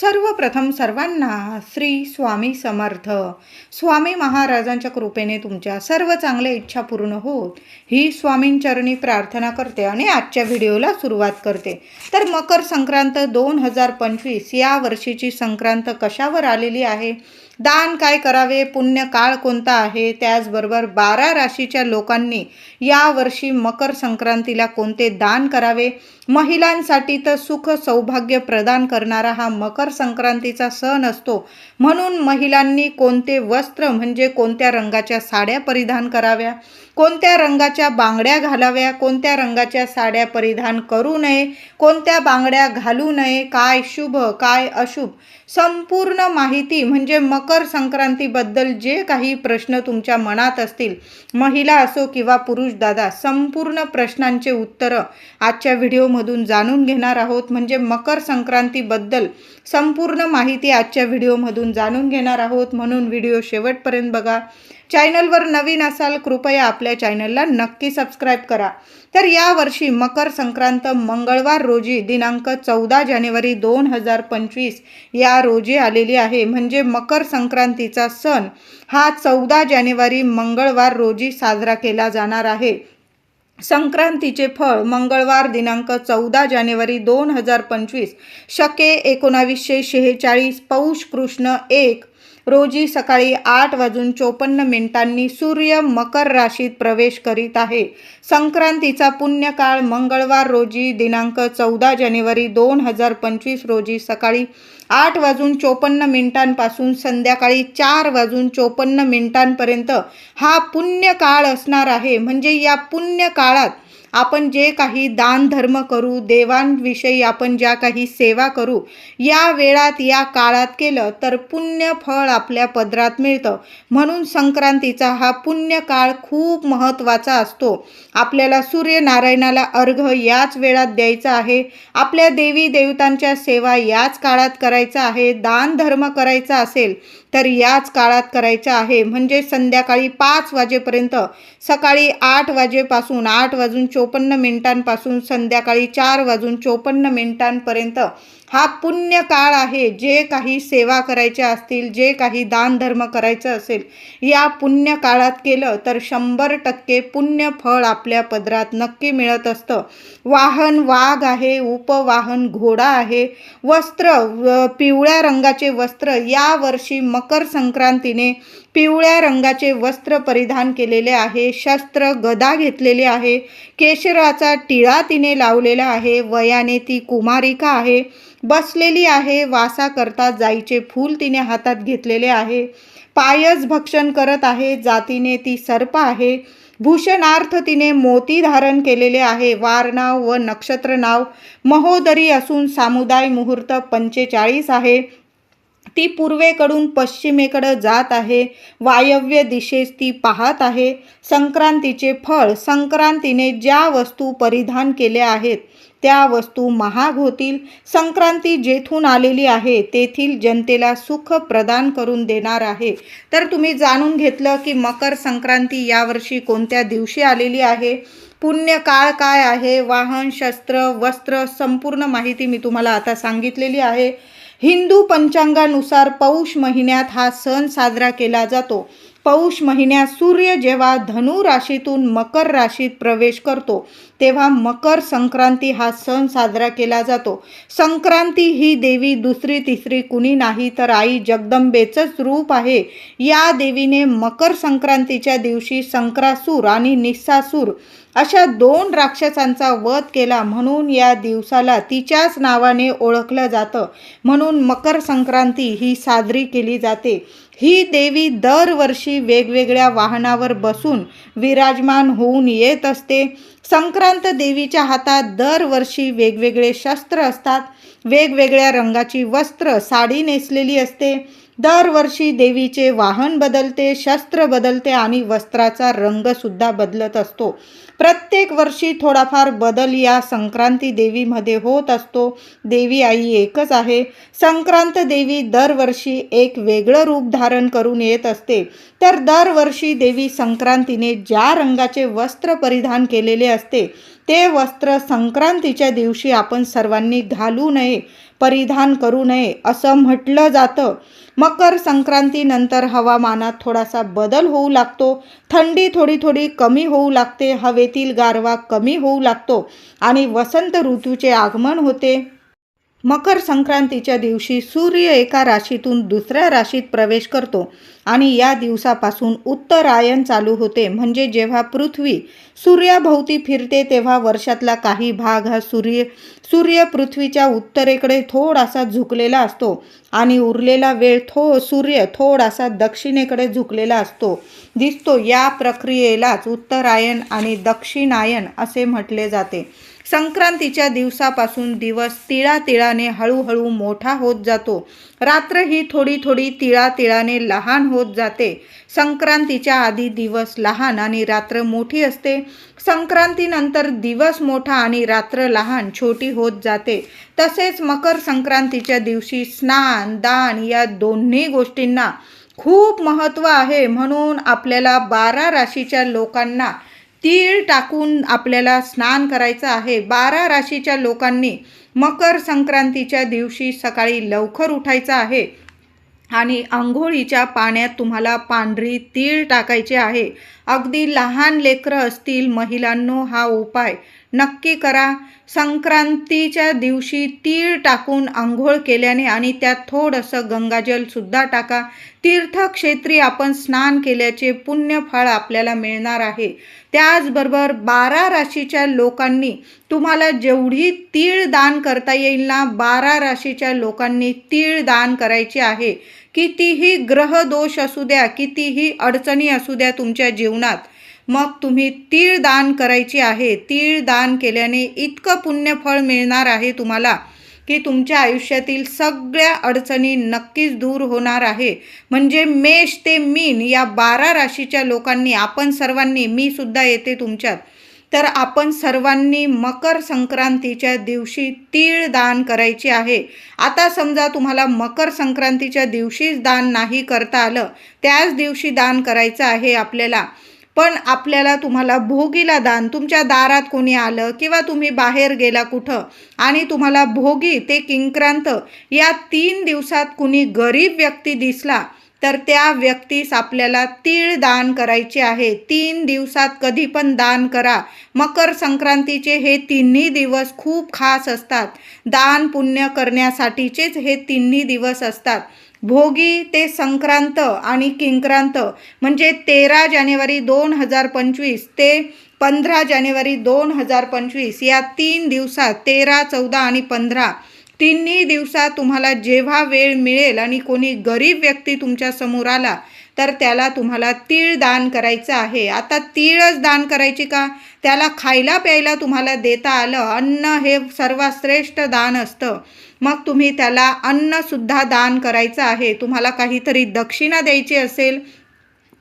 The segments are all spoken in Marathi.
सर्वप्रथम सर्वांना श्री स्वामी समर्थ. स्वामी महाराजांच्या कृपेने तुमच्या सर्व चांगल्या इच्छा पूर्ण होत. ही स्वामींचरणी प्रार्थना करते आणि आजच्या व्हिडिओला सुरुवात करते. तर मकर संक्रांत दोन हजार पंचवीस या वर्षीची संक्रांत कशावर आलेली आहे? दान काय करावे? पुण्य काळ कोणता आहे? त्याचबरोबर बारा राशीच्या लोकांनी यावर्षी मकर संक्रांतीला कोणते दान करावे? महिलांसाठी तर सुख सौभाग्य प्रदान करणारा हा मकर संक्रांतीचा सण असतो. म्हणून महिलांनी कोणते वस्त्र म्हणजे कोणत्या रंगाच्या साड्या परिधान कराव्या? कोणत्या रंगाच्या बांगड्या घालाव्या? कोणत्या रंगाच्या साड्या परिधान करू नये? कोणत्या बांगड्या घालू नये? काय शुभ काय अशुभ? संपूर्ण माहिती म्हणजे मकर मकर संक्रांतीबद्दल जे काही प्रश्न तुमच्या मनात असतील महिला असो किंवा पुरुष दादा संपूर्ण प्रश्नांचे उत्तरं आजच्या व्हिडिओमधून जाणून घेणार आहोत. म्हणजे मकर संक्रांतीबद्दल संपूर्ण माहिती आजच्या व्हिडिओमधून जाणून घेणार आहोत. म्हणून व्हिडिओ शेवटपर्यंत बघा. चॅनलवर नवीन असाल कृपया आपल्या चॅनलला नक्की सबस्क्राईब करा. तर यावर्षी मकर संक्रांत मंगळवार रोजी दिनांक चौदा जानेवारी दोन हजार पंचवीस या रोजी आलेली आहे. म्हणजे मकर संक्रांतीचा सण हा चौदा जानेवारी मंगळवार रोजी साजरा केला जाणार आहे. संक्रांतीचे फळ मंगळवार दिनांक चौदा जानेवारी दोन हजार पंचवीस शके एकोणावीसशे शेहेचाळीस पौष कृष्ण एक रोजी सकाळी आठ वाजून चोपन्न मिनिटांनी सूर्य मकर राशीत प्रवेश करीत आहे. संक्रांतीचा पुण्यकाळ मंगळवार रोजी दिनांक चौदा जानेवारी दोन हजार पंचवीस रोजी सकाळी आठ वाजून चोपन्न मिनिटांपासून संध्याकाळी चार वाजून चोपन्न मिनिटांपर्यंत हा पुण्यकाळ असणार आहे. म्हणजे या पुण्य काळात आपण जे काही दान धर्म करू देवांविषयी आपण ज्या काही सेवा करू या वेळात या काळात केलं तर पुण्य फळ आपल्या पदरात मिळतं. म्हणून संक्रांतीचा हा पुण्य काळ खूप महत्त्वाचा असतो. आपल्याला सूर्यनारायणाला अर्घ याच वेळात द्यायचा आहे. आपल्या देवी देवतांच्या सेवा याच काळात करायचा आहे. दान धर्म करायचा असेल तर याच काळात करायचं आहे. म्हणजे संध्याकाळी पाच वाजेपर्यंत सकाळी आठ वाजेपासून आठ वाजून चोपन्न मिनिटांपासून संध्याकाळी चार वाजून चोपन्न मिनिटांपर्यंत हा पुण्य काळ आहे. जे काही सेवा करायच्या असतील जे काही दानधर्म करायचं असेल या पुण्य काळात केलं तर शंभर टक्के पुण्य फळ आपल्या पदरात नक्की मिळत असतं. वाहन वाघ आहे उपवाहन घोडा आहे वस्त्र पिवळ्या रंगाचे वस्त्र यावर्षी मकर संक्रांतीने पिवळ्या रंगाचे वस्त्र परिधान केलेले आहे शस्त्र गदा घेतलेले आहे केशराचा टिळा तिने लावलेला आहे वयाने ती कुमारिका आहे बसलेली आहे वासा करता जाईचे फूल तिने हातात घेतलेले आहे पायस भक्षण करत आहे जातीने ती सर्प आहे भूषणार्थ तिने मोती धारण केलेले आहे वारनाव व नक्षत्र नाव महोदरी असून सामुदाय मुहूर्त पंचेचाळीस आहे ती पूर्वेकडून पश्चिमेकडं जात आहे. वायव्य दिशेस ती पाहत आहे. संक्रांतीचे फळ संक्रांतीने ज्या वस्तू परिधान केल्या आहेत त्या वस्तू महाग होतील. संक्रांती जेथून आलेली आहे तेथील जनतेला सुख प्रदान करून देणार आहे. तर तुम्ही जाणून घेतलं की मकर संक्रांती यावर्षी कोणत्या दिवशी आलेली आहे? पुण्य काळ काय आहे? वाहन शस्त्र वस्त्र संपूर्ण माहिती मी तुम्हाला आता सांगितलेली आहे. हिंदू पंचांगानुसार पौष महिन्यात हा सण साजरा केला जातो. पौष महिन्यात सूर्य जेव्हा धनु राशीतून मकर राशीत प्रवेश करतो तेव्हा मकर संक्रांती हा सण साजरा केला जातो. संक्रांती ही देवी दुसरी तिसरी कुणी नाही तर आई जगदंबेचंच रूप आहे. या देवीने मकर संक्रांतीच्या दिवशी संक्रासूर आणि निस्सासूर अशा दोन राक्षसांचा वध केला म्हणून या दिवसाला तिच्याच नावाने ओळखलं जातं. म्हणून मकर संक्रांती ही साजरी केली जाते. ही देवी दरवर्षी वेगवेगळ्या वाहनावर बसून विराजमान होऊन येत असते. संक्रांत देवीच्या हातात दरवर्षी वेगवेगळे शस्त्र असतात. वेगवेगळ्या रंगाची वस्त्र साडी नेसलेली असते. दरवर्षी देवीचे वाहन बदलते शस्त्र बदलते आणि वस्त्राचा रंगसुद्धा बदलत असतो. प्रत्येक वर्षी थोडाफार बदल या संक्रांती देवीमध्ये होत असतो. देवी आई एकच आहे. संक्रांत देवी दरवर्षी एक वेगळं रूप धारण करून येत असते. तर दरवर्षी देवी संक्रांतीने ज्या रंगाचे वस्त्र परिधान केलेले असते ते वस्त्र संक्रांतीच्या दिवशी आपण सर्वांनी घालू नये परिधान करू नये असं म्हटलं जातं. मकर संक्रांतीनंतर हवामानात थोडासा बदल होऊ लागतो. थंडी थोडी थोडी कमी होऊ लागते हवेतील गारवा कमी होऊ लागतो आणि वसंत ऋतूचे आगमन होते. मकर संक्रांतीच्या दिवशी सूर्य एका राशीतून दुसऱ्या राशीत प्रवेश करतो आणि या दिवसापासून उत्तरायण चालू होते. म्हणजे जेव्हा पृथ्वी सूर्याभोवती फिरते तेव्हा वर्षातला काही भाग हा सूर्य सूर्य पृथ्वीच्या उत्तरेकडे थोडासा झुकलेला असतो आणि उरलेला वेळ थो सूर्य थोडासा दक्षिणेकडे झुकलेला असतो. दिसतो या प्रक्रियेलाच उत्तरायण आणि दक्षिणायन असे म्हटले जाते. संक्रांतीच्या दिवसापासून दिवस तिळातिळाने हळूहळू मोठा होत जातो. रात्र ही थोडी थोडी तिळातिळाने लहान होत जाते. संक्रांतीच्या आधी दिवस लहान आणि रात्र मोठी असते. संक्रांतीनंतर दिवस मोठा आणि रात्र लहान छोटी होत जाते. तसेच मकर संक्रांतीच्या दिवशी स्नान दान या दोन्ही गोष्टींना खूप महत्त्व आहे म्हणून आपल्याला बारा राशीच्या लोकांना तीळ टाकून आपल्याला स्नान करायचं आहे. बारा राशीच्या लोकांनी मकर संक्रांतीच्या दिवशी सकाळी लवकर उठायचं आहे. आणि आंघोळीच्या पाण्यात तुम्हाला पांढरी तीळ टाकायचे आहे. अगदी लहान लेकरं असतील महिलांनो हा उपाय नक्की करा. संक्रांतीच्या दिवशी तीळ टाकून आंघोळ केल्याने आणि त्यात थोडंसं गंगाजलसुद्धा टाका. तीर्थक्षेत्री आपण स्नान केल्याचे पुण्यफळ आपल्याला मिळणार आहे. त्याचबरोबर बारा राशीच्या लोकांनी तुम्हाला जेवढी तीळ दान करता येईल ना बारा राशीच्या लोकांनी तीळ दान करायचे आहे. कितीही ग्रहदोष असू द्या कितीही अडचणी असू द्या तुमच्या जीवनात मग तुम्ही तीळ दान करायची आहे. तीळ दान केल्याने इतकं पुण्यफळ मिळणार आहे तुम्हाला की तुमच्या आयुष्यातील सगळ्या अडचणी नक्कीच दूर होणार आहे. म्हणजे मेष ते मीन या बारा राशीच्या लोकांनी आपण सर्वांनी मी सुद्धा येते तुमच्यात तर आपण सर्वांनी मकर संक्रांतीच्या दिवशी तीळ दान करायचे आहे. आता समजा तुम्हाला मकर संक्रांतीच्या दिवशीच दान नाही करता आलं त्याच दिवशी दान करायचं आहे आपल्याला. पण आपल्याला तुम्हाला भोगीला दान तुमच्या दारात कोणी आलं किंवा तुम्ही बाहेर गेला कुठं आणि तुम्हाला भोगी ते किंक्रांत या तीन दिवसात कुणी गरीब व्यक्ती दिसला तर त्या व्यक्तीस आपल्याला तीळ दान करायचे आहे. तीन दिवसात कधी पण दान करा. मकर संक्रांतीचे हे तिन्ही दिवस खूप खास असतात. दान पुण्य करण्यासाठीचेच हे तिन्ही दिवस असतात. भोगी ते संक्रांत आणि किंक्रांत म्हणजे तेरा जानेवारी दोन हजार पंचवीस ते पंधरा जानेवारी दोन हजार पंचवीस या तीन दिवसात तेरा चौदा आणि पंधरा तिन्ही दिवसात तुम्हाला जेव्हा वेळ मिळेल आणि कोणी गरीब व्यक्ती तुमच्यासमोर आला तर त्याला तुम्हाला तीळ दान करायचं आहे. आता तीळच दान करायची का? त्याला खायला प्यायला तुम्हाला देता आलं अन्न हे सर्वात श्रेष्ठ दान असतं. मग तुम्ही त्याला अन्नसुद्धा दान करायचं आहे. तुम्हाला काहीतरी दक्षिणा द्यायची असेल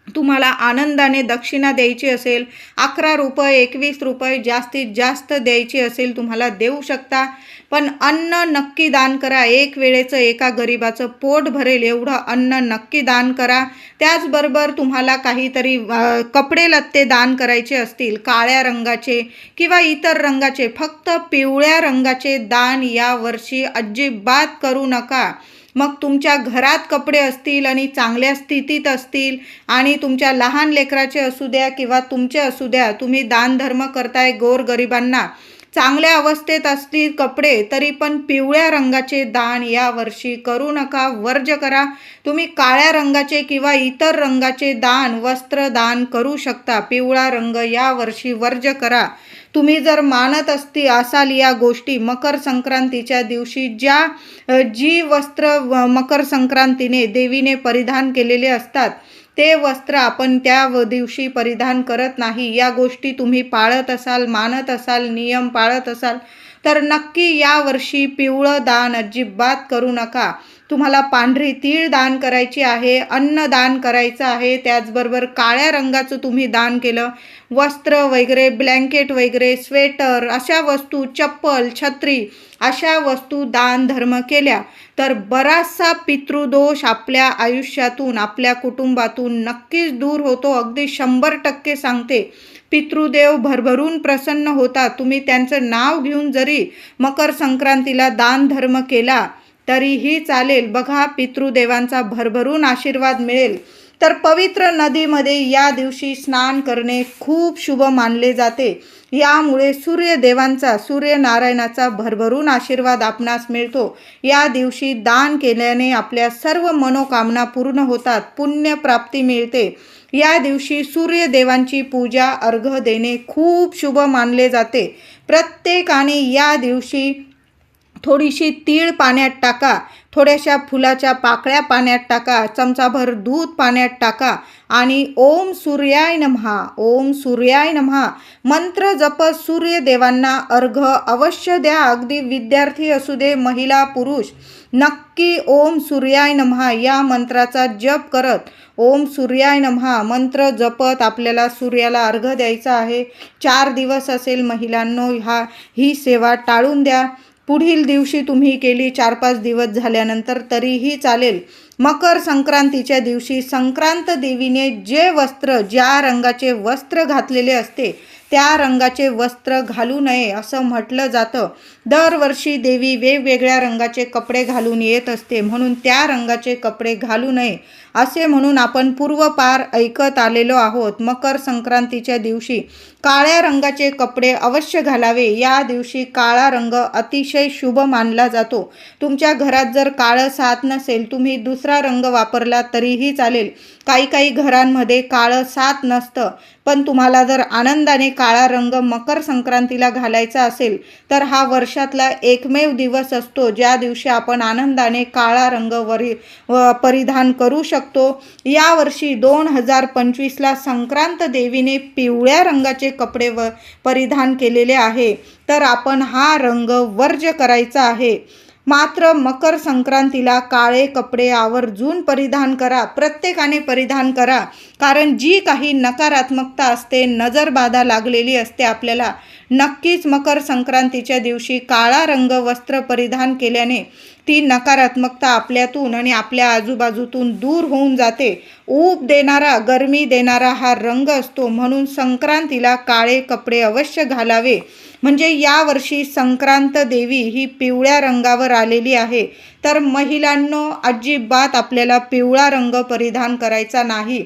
तुम्हाला आनंदाने दक्षिणा द्यायची असेल अकरा रुपये एकवीस रुपये जास्तीत जास्त द्यायची असेल तुम्हाला देऊ शकता. पण अन्न नक्की दान करा. एक वेळेचं एका गरिबाचं पोट भरेल एवढं अन्न नक्की दान करा. त्याचबरोबर तुम्हाला काहीतरी कपडे लत्ते दान करायचे असतील काळ्या रंगाचे किंवा इतर रंगाचे फक्त पिवळ्या रंगाचे दान यावर्षी अजिबात करू नका. मग तुमच्या घरात कपडे असतील आणि चांगल्या स्थितीत असतील आणि तुमच्या लहान लेकराचे असू द्या किंवा तुमचे असू द्या तुम्ही दानधर्म करताय गोरगरिबांना चांगल्या अवस्थेत असतील कपडे तरी पण पिवळ्या रंगाचे दान यावर्षी करू नका. वर्ज करा. तुम्ही काळ्या रंगाचे किंवा इतर रंगाचे दान वस्त्र दान करू शकता. पिवळा रंग यावर्षी वर्ज करा. तुम्ही जर मानत असती असाल या गोष्टी मकर संक्रांतीच्या दिवशी ज्या जी वस्त्र मकर संक्रांतीने देवीने परिधान केलेले असतात ते वस्त्र आपण त्या दिवशी परिधान करत नाही. या गोष्टी तुम्ही पाळत असाल मानत असाल नियम पाळत असाल तर नक्की यावर्षी पिवळं दान अजिबात करू नका. तुम्हाला पांढरी तीळ दान करायची आहे अन्न दान करायचं आहे त्याचबरोबर काळ्या रंगाचं तुम्ही दान केलं वस्त्र वगैरे ब्लँकेट वगैरे स्वेटर अशा वस्तू चप्पल छत्री अशा वस्तू दान धर्म केल्या. तर बराचसा पितृदोष आपल्या आयुष्यातून आपल्या कुटुंबातून नक्कीच दूर होतो अगदी शंभर टक्के सांगते. पितृदेव भरभरून प्रसन्न होता. तुम्ही त्यांचं नाव घेऊन जरी मकर संक्रांतीला दान धर्म केला तरीही चालेल. बघा पितृदेवांचा भरभरून आशीर्वाद मिळेल. तर पवित्र नदीमध्ये या दिवशी स्नान करणे खूप शुभ मानले जाते. यामुळे सूर्यदेवांचा सूर्यनारायणाचा भरभरून आशीर्वाद आपणास मिळतो. या दिवशी दान केल्याने आपल्या सर्व मनोकामना पूर्ण होतात पुण्यप्राप्ती मिळते. या दिवशी सूर्यदेवांची पूजा अर्घ देणे खूप शुभ मानले जाते. प्रत्येकाने या दिवशी थोडीशी तीळ पाण्यात टाका. थोड्याशा फुलाच्या पाकळ्या पाण्यात टाका. चमचाभर दूध पाण्यात टाका. आणि ओम सूर्याय नमहा. ओम सूर्याय नमहा. मंत्र जपत सूर्यदेवांना अर्घ अवश्य द्या. अगदी विद्यार्थी असू दे महिला पुरुष. नक्की ओम सूर्याय नमहा या मंत्राचा जप करत. ओम सूर्याय नमहा. मंत्र जपत आपल्याला सूर्याला अर्घ द्यायचा आहे. चार दिवस असेल महिलांनो हा ही सेवा टाळून द्या. पुढील दिवशी तुम्ही केली चार पाच दिवस झाल्यानंतर तरीही चालेल. मकर संक्रांतीच्या दिवशी संक्रांत देवीने जे वस्त्र ज्या रंगाचे वस्त्र घातलेले असते त्या रंगाचे वस्त्र घालू नये असं म्हटलं जातं. दरवर्षी देवी वेगवेगळ्या रंगाचे कपडे घालून येत असते म्हणून त्या रंगाचे कपडे घालू नये असे म्हणून आपण पूर्वपार ऐकत आलेलो आहोत. मकर संक्रांतीच्या दिवशी काळ्या रंगाचे कपडे अवश्य घालावे. या दिवशी काळा रंग अतिशय शुभ मानला जातो. तुमच्या घरात जर काळं साथ नसेल तुम्ही दुसरा रंग वापरला तरीही चालेल. काही काही घरांमध्ये काळं साथ नसतं. पण तुम्हाला जर आनंदाने काळा रंग मकर संक्रांतीला घालायचा असेल तर हा वर्षातला एकमेव दिवस असतो. ज्या दिवशी आपण आनंदाने काळा रंग वरी परिधान करू शकतो यावर्षी दोन हजार पंचवीसला संक्रांत देवीने पिवळ्या रंगाचे कपडे व परिधान केलेले आहे. तर आपण हा रंग वर्ज करायचा आहे. मात्र मकर संक्रांतीला काळे कपडे आवर्जून परिधान करा प्रत्येकाने परिधान करा. कारण जी काही नकारात्मकता असते नजरबाधा लागलेली असते आपल्याला नक्कीच मकर संक्रांतीच्या दिवशी काळा रंग वस्त्र परिधान केल्याने ती नकारात्मकता आपल्यातून आणि आपल्या आजूबाजूतून दूर होऊन जाते. ऊब देणारा गरमी देणारा हा रंग असतो. म्हणून संक्रांतीला काळे कपडे अवश्य घालावे. म्हणजे यावर्षी संक्रांत देवी ही पिवळ्या रंगावर आलेली आहे. तर महिलांनो अजिबात आपल्याला पिवळा रंग परिधान करायचा नाही.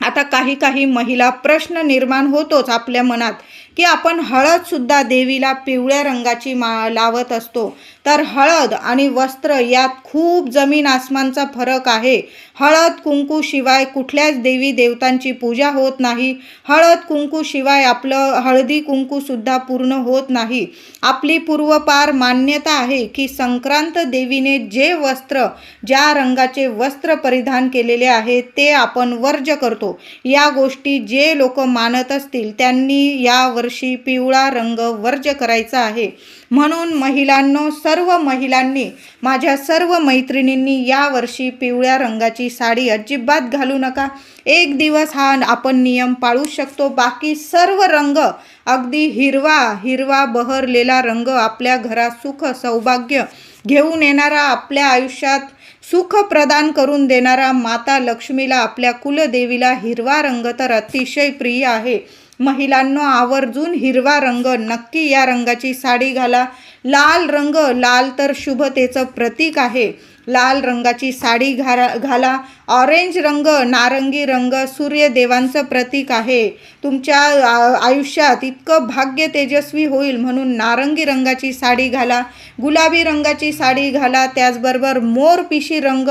आता काही काही महिला प्रश्न निर्माण होतोच आपल्या मनात. की आपण हळदसुद्धा देवीला पिवळ्या रंगाची मा लावत असतो. तर हळद आणि वस्त्र यात खूप जमीन आसमानचा फरक आहे. हळद कुंकू शिवाय कुठल्याच देवी देवतांची पूजा होत नाही. हळद कुंकू शिवाय आपलं हळदी कुंकूसुद्धा पूर्ण होत नाही. आपली पूर्वपार मान्यता आहे की संक्रांत देवीने जे वस्त्र ज्या रंगाचे वस्त्र परिधान केलेले आहे ते आपण वर्ज करतो. या गोष्टी जे लोक मानत असतील त्यांनी वर्षी पिवळा रंग वर्ज करायचा आहे. म्हणून महिलांनो सर्व महिलांनी माझ्या सर्व मैत्रिणींनी यावर्षी पिवळ्या रंगाची साडी अजिबात घालू नका. एक दिवस हा आपण नियम पाळू शकतो. बाकी सर्व रंग अगदी हिरवा हिरवा बहरलेला रंग आपल्या घरात सुख सौभाग्य घेऊन येणारा आपल्या आयुष्यात सुख प्रदान करून देणारा माता लक्ष्मीला आपल्या कुलदेवीला हिरवा रंग तर अतिशय प्रिय आहे. महिलांनो आवर्जून हिरवा रंग नक्की या रंगाची साडी घाला. लाल रंग लाल तर शुभतेचं प्रतीक आहे. लाल रंगाची साडी घाला घाला. ऑरेंज रंग नारंगी रंग सूर्यदेवांचं प्रतीक आहे. तुमच्या आयुष्यात इतकं भाग्य तेजस्वी होईल म्हणून नारंगी रंगाची साडी घाला. गुलाबी रंगाची साडी घाला. त्याचबरोबर मोरपिशी रंग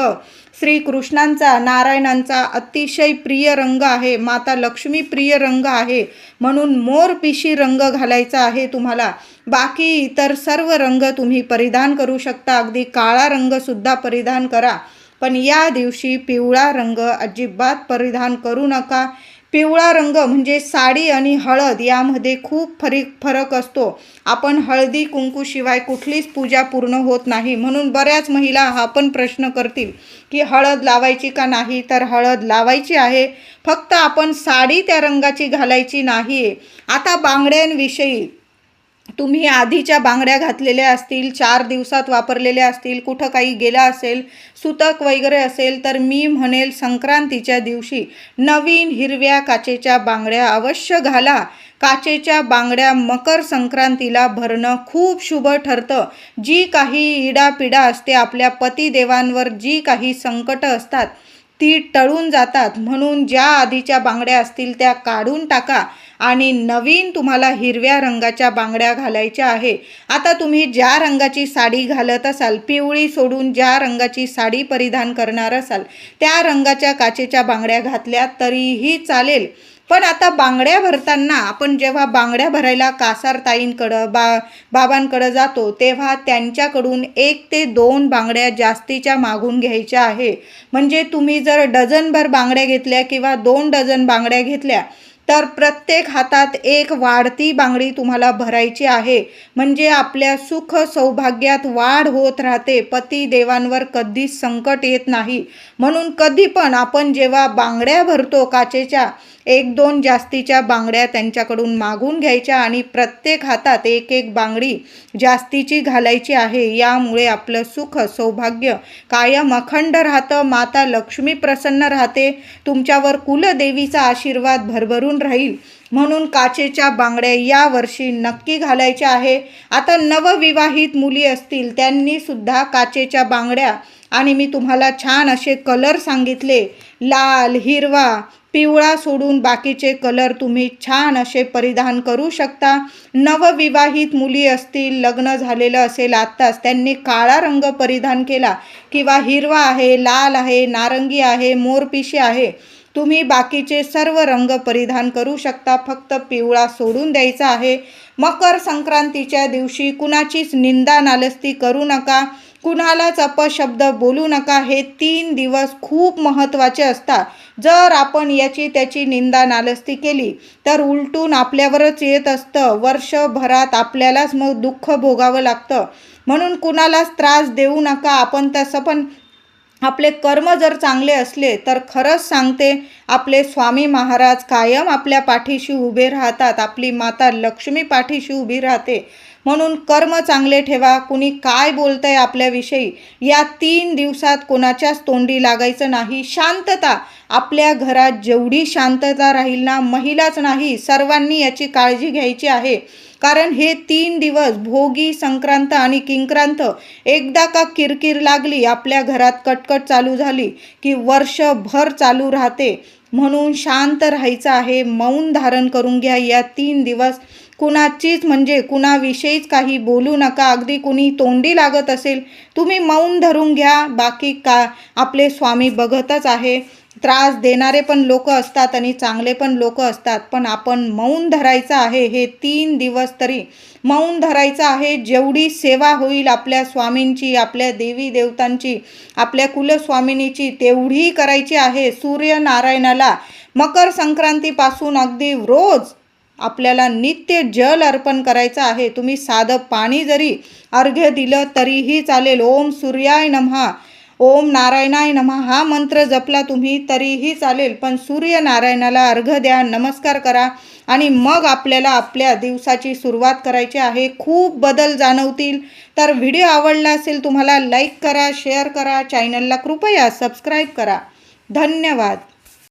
श्रीकृष्णांचा नारायणांचा अतिशय प्रिय रंग आहे. माता लक्ष्मी प्रिय रंग आहे. म्हणून मोर पिशी रंग घालायचा आहे तुम्हाला. बाकी इतर सर्व रंग तुम्ही परिधान करू शकता. अगदी काळा रंगसुद्धा परिधान करा. पण या दिवशी पिवळा रंग अजिबात परिधान करू नका. पिवळा रंग म्हणजे साडी आणि हळद यामध्ये खूप फरी फरक असतो. आपण हळदी कुंकूशिवाय कुठलीच पूजा पूर्ण होत नाही. म्हणून बऱ्याच महिला हा पण प्रश्न करतील की हळद लावायची का नाही? तर हळद लावायची आहे. फक्त आपण साडी त्या रंगाची घालायची नाही आहे आता बांगड्यांविषयी तुम्ही आधीच्या बांगड्या घातलेल्या असतील चार दिवसात वापरलेल्या असतील कुठं काही गेला असेल सुतक वगैरे असेल तर मी म्हणेल संक्रांतीच्या दिवशी नवीन हिरव्या काचेच्या बांगड्या अवश्य घाला. काचेच्या बांगड्या मकर संक्रांतीला भरणं खूप शुभ ठरतं. जी काही इडापिडा असते आपल्या पतिदेवांवर जी काही संकटं असतात ती टळून जातात म्हणून ज्या आधीच्या बांगड्या असतील त्या काढून टाका. आणि नवीन तुम्हाला हिरव्या रंगाच्या बांगड्या घालायच्या आहे. आता तुम्ही ज्या रंगाची साडी घालत असाल पिवळी सोडून ज्या रंगाची साडी परिधान करणार असाल त्या रंगाच्या काचेच्या बांगड्या घातल्या तरीही चालेल. पण आता बांगड्या भरताना आपण जेव्हा बांगड्या भरायला कासारताईंकडं बा बाबांकडं जातो तेव्हा त्यांच्याकडून एक ते दोन बांगड्या जास्तीच्या मागून घ्यायच्या आहे. म्हणजे तुम्ही जर डझनभर बांगड्या घेतल्या किंवा दोन डझन बांगड्या घेतल्या तर प्रत्येक हातात एक वाढती बांगडी तुम्हाला भरायची आहे. म्हणजे आपल्या सुख सौभाग्यात वाढ होत राहते. पती देवांवर कधीच संकट येत नाही. म्हणून कधी पण आपण जेव्हा बांगड्या भरतो काचेच्या एक दोन जास्तीच्या बांगड्या त्यांच्याकडून मागून घ्यायच्या आणि प्रत्येक हातात एक एक बांगडी जास्तीची घालायची आहे. यामुळे आपलं सुख सौभाग्य कायम अखंड राहतं. माता लक्ष्मी प्रसन्न राहते. तुमच्यावर कुलदेवीचा आशीर्वाद भरभरून राहील. म्हणून काचेच्या बांगड्या या वर्षी नक्की घालायच्या आहे. आता नवविवाहित मुली असतील त्यांनी सुद्धा काचेच्या बांगड्या. आणि मी तुम्हाला छान असे कलर सांगितले. लाल हिरवा पिवळा सोडून बाकीचे कलर तुम्ही छान असे परिधान करू शकता. नवविवाहित मुली असतील लग्न झालेलं असेल आत्ताच त्यांनी काळा रंग परिधान केला. किंवा हिरवा आहे लाल आहे नारंगी आहे मोरपिशी आहे. तुम्ही बाकीचे सर्व रंग परिधान करू शकता. फक्त पिवळा सोडून द्यायचा आहे. मकर संक्रांतीच्या दिवशी कुणाचीच निंदा नालस्ती करू नका. कुणालाच अपशब्द बोलू नका. हे तीन दिवस खूप महत्त्वाचे असतात. जर आपण याची त्याची निंदा नालस्ती केली तर उलटून आपल्यावरच येत असतं. वर्षभरात आपल्यालाच मग दुःख भोगावं लागतं. म्हणून कुणालाच त्रास देऊ नका. आपण तसं पण आपले कर्म जर चांगले असले तर खरंच सांगते आपले स्वामी महाराज कायम आपल्या पाठीशी उभे राहतात. आपली माता लक्ष्मी पाठीशी उभी राहते. म्हणून कर्म चांगले ठेवा कुणी काय बोलतंय आपल्याविषयी या तीन दिवसात कोणाच्याच तोंडी लागायचं नाही. शांतता आपल्या घरात जेवढी शांतता राहील ना महिलाच नाही सर्वांनी याची काळजी घ्यायची आहे. कारण हे तीन दिवस भोगी संक्रांत आणि किंक्रांत एकदा का किरकिर लागली आपल्या घरात कटकट चालू झाली की वर्षभर चालू राहते. म्हणून शांत राहायचं आहे मौन धारण करून घ्या या तीन दिवस. कुणाचीच म्हणजे कुणाविषयीच काही बोलू नका. अगदी कुणी तोंडी लागत असेल तुम्ही मौन धरून घ्या. बाकी का आपले स्वामी बघतच आहे. त्रास देणारे पण लोक असतात आणि चांगले पण लोक असतात. पण आपण मौन धरायचं आहे हे तीन दिवस तरी. मौन धरायचं आहे जेवढी सेवा होईल आपल्या स्वामींची आपल्या देवी देवतांची आपल्या कुलस्वामिनीची तेवढी करायची आहे सूर्यनारायणाला. मकर संक्रांतीपासून अगदी रोज आपल्याला नित्य जल अर्पण करायचं आहे. तुम्ही साधं पाणी जरी अर्घ्य दिलं तरीही चालेल. ओम सूर्याय नमहा. ओम नारायणाय नमः हा मंत्र जपला तुम्ही तरीही चालेल. पण सूर्यनारायणाला अर्घ द्या नमस्कार करा आणि मग आपल्याला आपल्या दिवसाची सुरुवात करायची आहे. खूप बदल जाणवतील. तर व्हिडिओ आवडला असेल तुम्हाला लाईक करा शेअर करा चॅनलला कृपया सबस्क्राईब करा. धन्यवाद.